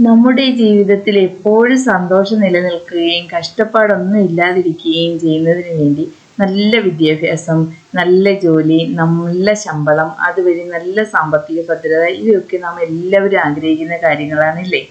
നമ്മുടെ ജീവിതത്തിൽ എപ്പോഴും സന്തോഷം നിലനിൽക്കുകയും കഷ്ടപ്പാടൊന്നും ഇല്ലാതിരിക്കുകയും ചെയ്യുന്നതിന് വേണ്ടി നല്ല വിദ്യാഭ്യാസം നല്ല ജോലി നല്ല ശമ്പളം അതുവഴി നല്ല സാമ്പത്തിക ഭദ്രത ഇവയൊക്കെ നാം എല്ലാവരും ആഗ്രഹിക്കുന്ന കാര്യങ്ങളാണല്ലേ?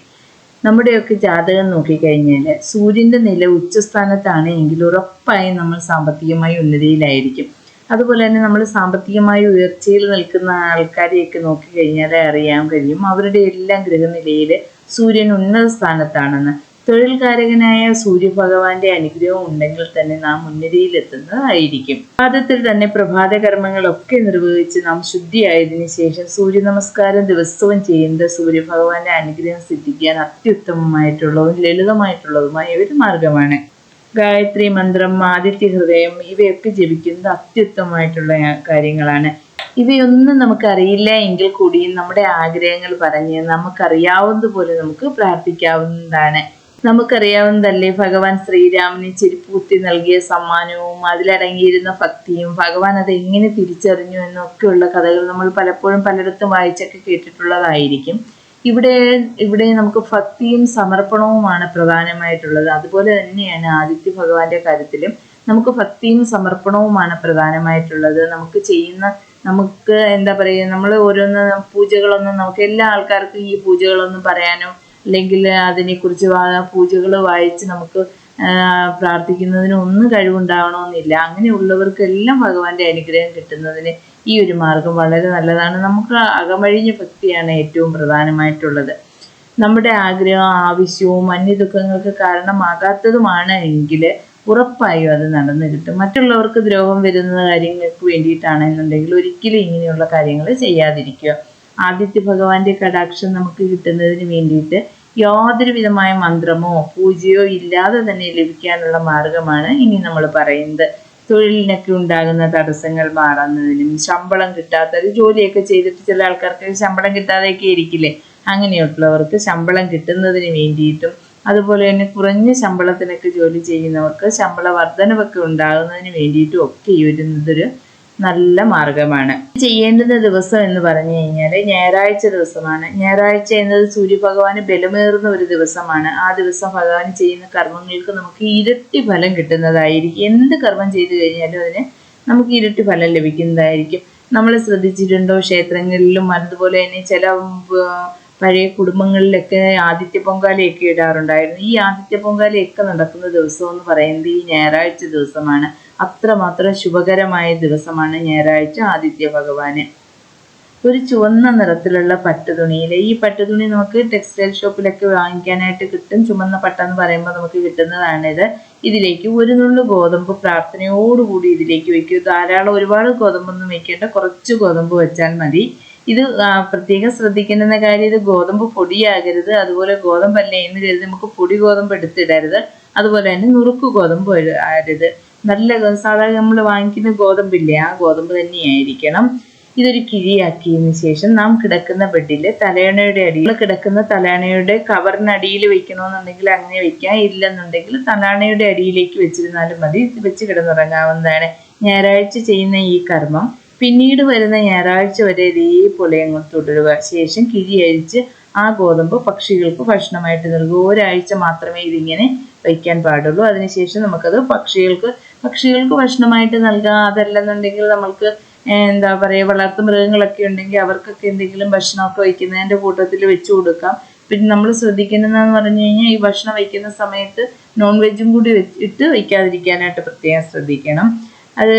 നമ്മുടെയൊക്കെ ജാതകം നോക്കിക്കഴിഞ്ഞാൽ സൂര്യന്റെ നില ഉച്ചസ്ഥാനത്താണ് എങ്കിൽ ഉറപ്പായും നമ്മൾ സാമ്പത്തികമായി ഉന്നതിയിലായിരിക്കും. അതുപോലെ തന്നെ നമ്മൾ സാമ്പത്തികമായി ഉയർച്ചയിൽ നിൽക്കുന്ന ആൾക്കാരെയൊക്കെ നോക്കിക്കഴിഞ്ഞാൽ അറിയാൻ കഴിയും. അവരുടെ എല്ലാം ഗ്രഹനിലയിൽ സൂര്യൻ ഉന്നത സ്ഥാനത്താണെന്ന്. തൊഴിൽകാരകനായ സൂര്യഭഗവാന്റെ അനുഗ്രഹം ഉണ്ടെങ്കിൽ തന്നെ നാം ഉന്നതിയിലെത്തുന്നതായിരിക്കും. പാദത്തിൽ തന്നെ പ്രഭാത കർമ്മങ്ങളൊക്കെ നിർവഹിച്ച് നാം ശുദ്ധിയായതിനു ശേഷം സൂര്യ നമസ്കാരം ദിവസവും ചെയ്യുന്നത് സൂര്യഭഗവാന്റെ അനുഗ്രഹം സിദ്ധിക്കാൻ അത്യുത്തമമായിട്ടുള്ളതും ലളിതമായിട്ടുള്ളതുമായ ഒരു മാർഗമാണ്. ഗായത്രി മന്ത്രം ആദിത്യ ഹൃദയം ഇവയൊക്കെ ജപിക്കുന്നത് അത്യുത്തമമായിട്ടുള്ള കാര്യങ്ങളാണ്. ഇവയൊന്നും നമുക്കറിയില്ല എങ്കിൽ കൂടിയും നമ്മുടെ ആഗ്രഹങ്ങൾ പറഞ്ഞ് നമുക്കറിയാവുന്നതുപോലെ നമുക്ക് പ്രാർത്ഥിക്കാവുന്നതാണ്. നമുക്കറിയാവുന്നതല്ലേ ഭഗവാൻ ശ്രീരാമന് ചെരുപ്പൂത്തി നൽകിയ സമ്മാനവും അതിലടങ്ങിയിരുന്ന ഭക്തിയും. ഭഗവാൻ അത് എങ്ങനെ തിരിച്ചറിഞ്ഞു എന്നൊക്കെയുള്ള കഥകൾ നമ്മൾ പലപ്പോഴും പലയിടത്തും വായിച്ചൊക്കെ കേട്ടിട്ടുള്ളതായിരിക്കും. ഇവിടെ ഇവിടെ നമുക്ക് ഭക്തിയും സമർപ്പണവുമാണ് പ്രധാനമായിട്ടുള്ളത്. അതുപോലെ തന്നെയാണ് ആദിത്യ ഭഗവാന്റെ കാര്യത്തിലും നമുക്ക് ഭക്തിയും സമർപ്പണവുമാണ് പ്രധാനമായിട്ടുള്ളത്. നമുക്ക് ചെയ്യുന്ന നമുക്ക് എന്താ പറയുക നമ്മൾ ഓരോന്ന് പൂജകളൊന്നും നമുക്ക് എല്ലാ ആൾക്കാർക്കും ഈ പൂജകളൊന്നും പറയാനോ അല്ലെങ്കിൽ അതിനെക്കുറിച്ച് പൂജകൾ വായിച്ച് നമുക്ക് പ്രാർത്ഥിക്കുന്നതിന് ഒന്നും കഴിവുണ്ടാവണമെന്നില്ല. അങ്ങനെയുള്ളവർക്കെല്ലാം ഭഗവാന്റെ അനുഗ്രഹം കിട്ടുന്നതിന് ഈ ഒരു മാർഗം വളരെ നല്ലതാണ്. നമുക്ക് അകമഴിഞ്ഞ ഭക്തിയാണ് ഏറ്റവും പ്രധാനമായിട്ടുള്ളത്. നമ്മുടെ ആഗ്രഹവും ആവശ്യവും അന്യ ദുഃഖങ്ങൾക്ക് കാരണമാകാത്തതുമാണ് എങ്കിൽ ഉറപ്പായും അത് നടന്നു കിട്ടും. മറ്റുള്ളവർക്ക് ദ്രോഹം വരുന്ന കാര്യങ്ങൾക്ക് വേണ്ടിയിട്ടാണെന്നുണ്ടെങ്കിൽ ഒരിക്കലും ഇങ്ങനെയുള്ള കാര്യങ്ങൾ ചെയ്യാതിരിക്കുക. ആദിത്യ ഭഗവാന്റെ കടാക്ഷം നമുക്ക് കിട്ടുന്നതിന് വേണ്ടിയിട്ട് യാതൊരു വിധമായ മന്ത്രമോ പൂജയോ ഇല്ലാതെ തന്നെ ലഭിക്കാനുള്ള മാർഗമാണ് ഇനി നമ്മൾ പറയുന്നത്. തൊഴിലിനൊക്കെ ഉണ്ടാകുന്ന തടസ്സങ്ങൾ മാറുന്നതിനും ശമ്പളം കിട്ടാത്ത ജോലിയൊക്കെ ചെയ്തിട്ട് ചില ആൾക്കാർക്ക് ശമ്പളം കിട്ടാതെയൊക്കെ ഇരിക്കില്ലേ? അങ്ങനെയുള്ളവർക്ക് ശമ്പളം കിട്ടുന്നതിന് വേണ്ടിയിട്ടും അതുപോലെ തന്നെ കുറഞ്ഞ ശമ്പളത്തിനൊക്കെ ജോലി ചെയ്യുന്നവർക്ക് ശമ്പള വർധനവൊക്കെ ഉണ്ടാകുന്നതിന് വേണ്ടിയിട്ടും ഒക്കെ ഈ ഒരു നല്ല മാർഗമാണ്. ചെയ്യേണ്ടുന്ന ദിവസം എന്ന് പറഞ്ഞു കഴിഞ്ഞാൽ ഞായറാഴ്ച ദിവസമാണ്. ഞായറാഴ്ച എന്നത് സൂര്യഭഗവാന് ബലമേറുന്ന ഒരു ദിവസമാണ്. ആ ദിവസം ഭഗവാൻ ചെയ്യുന്ന കർമ്മങ്ങൾക്ക് നമുക്ക് ഇരട്ടി ഫലം കിട്ടുന്നതായിരിക്കും. എന്ത് കർമ്മം ചെയ്തു കഴിഞ്ഞാലും അതിന് നമുക്ക് ഇരട്ടി ഫലം ലഭിക്കുന്നതായിരിക്കും. നമ്മൾ ശ്രദ്ധിച്ചിട്ടുണ്ടോ ക്ഷേത്രങ്ങളിലും അതുപോലെ തന്നെ ചില പഴയ കുടുംബങ്ങളിലൊക്കെ ആദിത്യ പൊങ്കാലയൊക്കെ ഇടാറുണ്ടായിരുന്നു. ഈ ആദിത്യ പൊങ്കാലയൊക്കെ നടക്കുന്ന ദിവസം എന്ന് പറയുന്നത് ഈ ഞായറാഴ്ച ദിവസമാണ്. അത്രമാത്രം ശുഭകരമായ ദിവസമാണ് ഞായറാഴ്ച ആദിത്യ ഭഗവാന്. ഒരു ചുവന്ന നിറത്തിലുള്ള പട്ടുതുണിയിൽ ഈ പട്ടുതുണി നമുക്ക് ടെക്സ്റ്റൈൽ ഷോപ്പിലൊക്കെ വാങ്ങിക്കാനായിട്ട് കിട്ടും. ചുമന്ന പട്ട എന്ന് പറയുമ്പോൾ നമുക്ക് കിട്ടുന്നതാണ് ഇത് ഇതിലേക്ക് ഒരു നുള്ളു ഗോതമ്പ് പ്രാർത്ഥനയോടുകൂടി ഇതിലേക്ക് വയ്ക്കും ധാരാളം ഒരുപാട് ഗോതമ്പൊന്നും വയ്ക്കേണ്ട കുറച്ച് ഗോതമ്പ് വെച്ചാൽ മതി. ഇത് പ്രത്യേകം ശ്രദ്ധിക്കേണ്ടുന്ന കാര്യം ഇത് ഗോതമ്പ് പൊടിയാകരുത്. അതുപോലെ ഗോതമ്പല്ലേ എന്ന് കരുതി നമുക്ക് പൊടി ഗോതമ്പ് എടുത്തിടരുത്. അതുപോലെ തന്നെ നുറുക്ക് ഗോതമ്പ് ആരുത് നല്ല സാധാരണ നമ്മൾ വാങ്ങിക്കുന്ന ഗോതമ്പില്ലേ ആ ഗോതമ്പ് തന്നെയായിരിക്കണം. ഇതൊരു കിഴിയാക്കിയതിന് ശേഷം നാം കിടക്കുന്ന ബെഡിൽ തലയണയുടെ അടിയിൽ കിടക്കുന്ന തലയണയുടെ കവറിനടിയിൽ വെക്കണമെന്നുണ്ടെങ്കിൽ അങ്ങനെ വെക്കാം. ഇല്ലെന്നുണ്ടെങ്കിൽ തലയണയുടെ അടിയിലേക്ക് വെച്ചിരുന്നാലും മതി. വെച്ച് കിടന്നുറങ്ങാവുന്നതാണ്. ഞായറാഴ്ച ചെയ്യുന്ന ഈ കർമ്മം പിന്നീട് വരുന്ന ഞായറാഴ്ച വരെ ഇതേപോലെ അങ്ങ് തുടരുക. ശേഷം കിഴി അഴിച്ച് ആ ഗോതമ്പ് പക്ഷികൾക്ക് ഭക്ഷണമായിട്ട് നൽകുക. ഒരാഴ്ച മാത്രമേ ഇതിങ്ങനെ വയ്ക്കാൻ പാടുള്ളൂ. അതിനുശേഷം നമുക്കത് പക്ഷികൾക്ക് പക്ഷികൾക്ക് ഭക്ഷണമായിട്ട് നൽകാം. അതല്ലെന്നുണ്ടെങ്കിൽ നമ്മൾക്ക് എന്താ പറയുക വളർത്തു മൃഗങ്ങളൊക്കെ ഉണ്ടെങ്കിൽ അവർക്കൊക്കെ എന്തെങ്കിലും ഭക്ഷണമൊക്കെ വയ്ക്കുന്നതിന്റെ കൂട്ടത്തിൽ വെച്ച് കൊടുക്കാം. പിന്നെ നമ്മൾ ശ്രദ്ധിക്കുന്നതെന്ന് പറഞ്ഞു കഴിഞ്ഞാൽ ഈ ഭക്ഷണം വയ്ക്കുന്ന സമയത്ത് നോൺ വെജും കൂടി ഇട്ട് വയ്ക്കാതിരിക്കാനായിട്ട് പ്രത്യേകം ശ്രദ്ധിക്കണം. അത്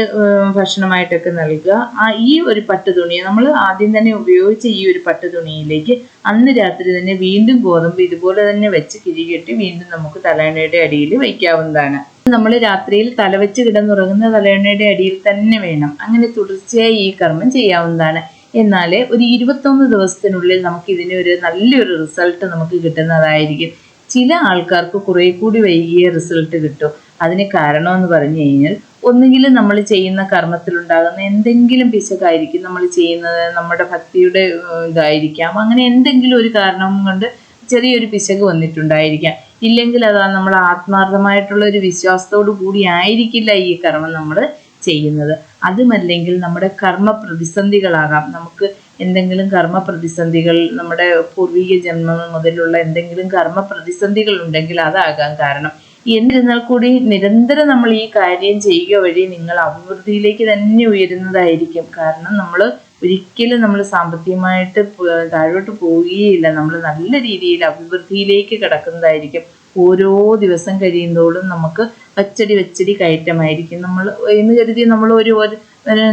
ഭക്ഷണമായിട്ടൊക്കെ നൽകുക. ആ ഈ ഒരു പട്ടുതുണി നമ്മൾ ആദ്യം തന്നെ ഉപയോഗിച്ച ഈ ഒരു പട്ടുതുണിയിലേക്ക് അന്ന് രാത്രി തന്നെ വീണ്ടും ഗോതമ്പ് ഇതുപോലെ തന്നെ വെച്ച് കിഴികെട്ടി വീണ്ടും നമുക്ക് തലയണയുടെ അടിയിൽ വയ്ക്കാവുന്നതാണ്. നമ്മൾ രാത്രിയിൽ തലവെച്ച് കിടന്നുറങ്ങുന്ന തലയണയുടെ അടിയിൽ തന്നെ വേണം. അങ്ങനെ തുടർച്ചയായി ഈ കർമ്മം ചെയ്യാവുന്നതാണ്. എന്നാൽ ഒരു ഇരുപത്തൊന്ന് ദിവസത്തിനുള്ളിൽ നമുക്ക് ഇതിന് ഒരു നല്ലൊരു റിസൾട്ട് നമുക്ക് കിട്ടുന്നതായിരിക്കും. ചില ആൾക്കാർക്ക് കുറെ കൂടി വൈകിയ റിസൾട്ട് കിട്ടും. അതിന് കാരണമെന്ന് പറഞ്ഞു കഴിഞ്ഞാൽ ഒന്നുകിലും നമ്മൾ ചെയ്യുന്ന കർമ്മത്തിലുണ്ടാകുന്ന എന്തെങ്കിലും പിശകായിരിക്കും നമ്മൾ ചെയ്യുന്നത് നമ്മുടെ ഭക്തിയുടെ ഇതായിരിക്കാം. അങ്ങനെ എന്തെങ്കിലും ഒരു കാരണം കൊണ്ട് ചെറിയൊരു പിശക് വന്നിട്ടുണ്ടായിരിക്കാം. ഇല്ലെങ്കിൽ അതാ നമ്മൾ ആത്മാർത്ഥമായിട്ടുള്ള ഒരു വിശ്വാസത്തോടു കൂടി ആയിരിക്കില്ല ഈ കർമ്മം നമ്മൾ ചെയ്യുന്നത്. അതുമല്ലെങ്കിൽ നമ്മുടെ കർമ്മ പ്രതിസന്ധികളാകാം. നമുക്ക് എന്തെങ്കിലും കർമ്മ പ്രതിസന്ധികൾ നമ്മുടെ പൂർവിക ജന്മം മുതലുള്ള എന്തെങ്കിലും കർമ്മ പ്രതിസന്ധികൾ ഉണ്ടെങ്കിൽ അതാകാൻ കാരണം. എന്നിരുന്നാൽ കൂടി നിരന്തരം നമ്മൾ ഈ കാര്യം ചെയ്യുക വഴി നിങ്ങൾ അഭിവൃദ്ധിയിലേക്ക് തന്നെ ഉയരുന്നതായിരിക്കും. കാരണം നമ്മൾ ഒരിക്കലും നമ്മൾ സാമ്പത്തികമായിട്ട് താഴോട്ട് പോവുകയില്ല. നമ്മൾ നല്ല രീതിയിൽ അഭിവൃദ്ധിയിലേക്ക് കിടക്കുന്നതായിരിക്കും. ഓരോ ദിവസം കഴിയുന്തോറും നമുക്ക് വച്ചടി വച്ചടി കയറ്റമായിരിക്കും. നമ്മൾ എന്ന് കരുതി നമ്മൾ ഒരു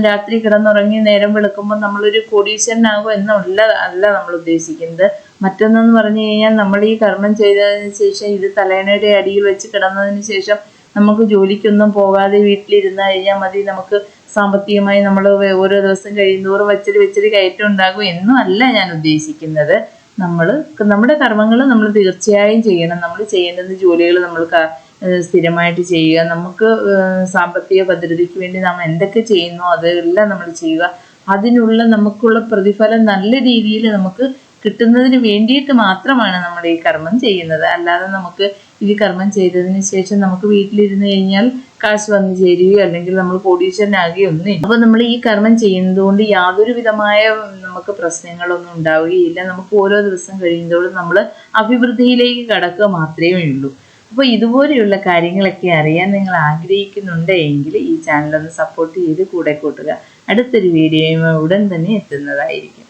രാത്രി കിടന്നുറങ്ങി നേരം വെളുക്കുമ്പോൾ നമ്മളൊരു കോടീശ്വരനാകും എന്നുള്ള അല്ല നമ്മൾ ഉദ്ദേശിക്കുന്നത്. മറ്റൊന്നെന്ന് പറഞ്ഞു കഴിഞ്ഞാൽ നമ്മൾ ഈ കർമ്മം ചെയ്തതിന് ശേഷം ഇത് തലേണയുടെ അടിയിൽ വെച്ച് കിടന്നതിന് ശേഷം നമുക്ക് ജോലിക്കൊന്നും പോകാതെ വീട്ടിലിരുന്ന് കഴിഞ്ഞാൽ മതി. നമുക്ക് സാമ്പത്തികമായി നമ്മൾ ഓരോ ദിവസം കഴിയുന്തോറും വച്ചടി വച്ചടി കയറ്റം ഉണ്ടാകും എന്നും അല്ല ഞാൻ ഉദ്ദേശിക്കുന്നത്. നമ്മൾ നമ്മുടെ കർമ്മങ്ങൾ നമ്മൾ തീർച്ചയായും ചെയ്യണം. നമ്മൾ ചെയ്യേണ്ടുന്ന ജോലികൾ നമ്മൾ സ്ഥിരമായിട്ട് ചെയ്യുക. നമുക്ക് സാമ്പത്തിക ഭദ്രതയ്ക്ക് വേണ്ടി നാം എന്തൊക്കെ ചെയ്യുന്നോ അതെല്ലാം നമ്മൾ ചെയ്യുക. അതിനുള്ള നമുക്കുള്ള പ്രതിഫലം നല്ല രീതിയിൽ നമുക്ക് കിട്ടുന്നതിന് വേണ്ടിയിട്ട് മാത്രമാണ് നമ്മൾ ഈ കർമ്മം ചെയ്യുന്നത്. അല്ലാതെ നമുക്ക് ഈ കർമ്മം ചെയ്തതിന് ശേഷം നമുക്ക് വീട്ടിലിരുന്ന് കഴിഞ്ഞാൽ കാശ് വന്നു ചേരുകയോ അല്ലെങ്കിൽ നമ്മൾ കോടീശ്വരനാകുകയോ ഒന്നും അപ്പൊ നമ്മൾ ഈ കർമ്മം ചെയ്യുന്നതുകൊണ്ട് യാതൊരു വിധമായ നമുക്ക് പ്രശ്നങ്ങളൊന്നും ഉണ്ടാവുകയില്ല. നമുക്ക് ഓരോ ദിവസം കഴിയുന്നതോടും നമ്മൾ അഭിവൃദ്ധിയിലേക്ക് കടക്കുക മാത്രമേ ഉള്ളൂ. അപ്പോൾ ഇതുപോലെയുള്ള കാര്യങ്ങളൊക്കെ അറിയാൻ നിങ്ങൾ ആഗ്രഹിക്കുന്നുണ്ടെങ്കിൽ ഈ ചാനൽ ഒന്ന് സപ്പോർട്ട് ചെയ്ത് കൂടെ കൂട്ടുക. അടുത്തൊരു വീഡിയോയും ഉടൻ തന്നെ എത്തുന്നതായിരിക്കും.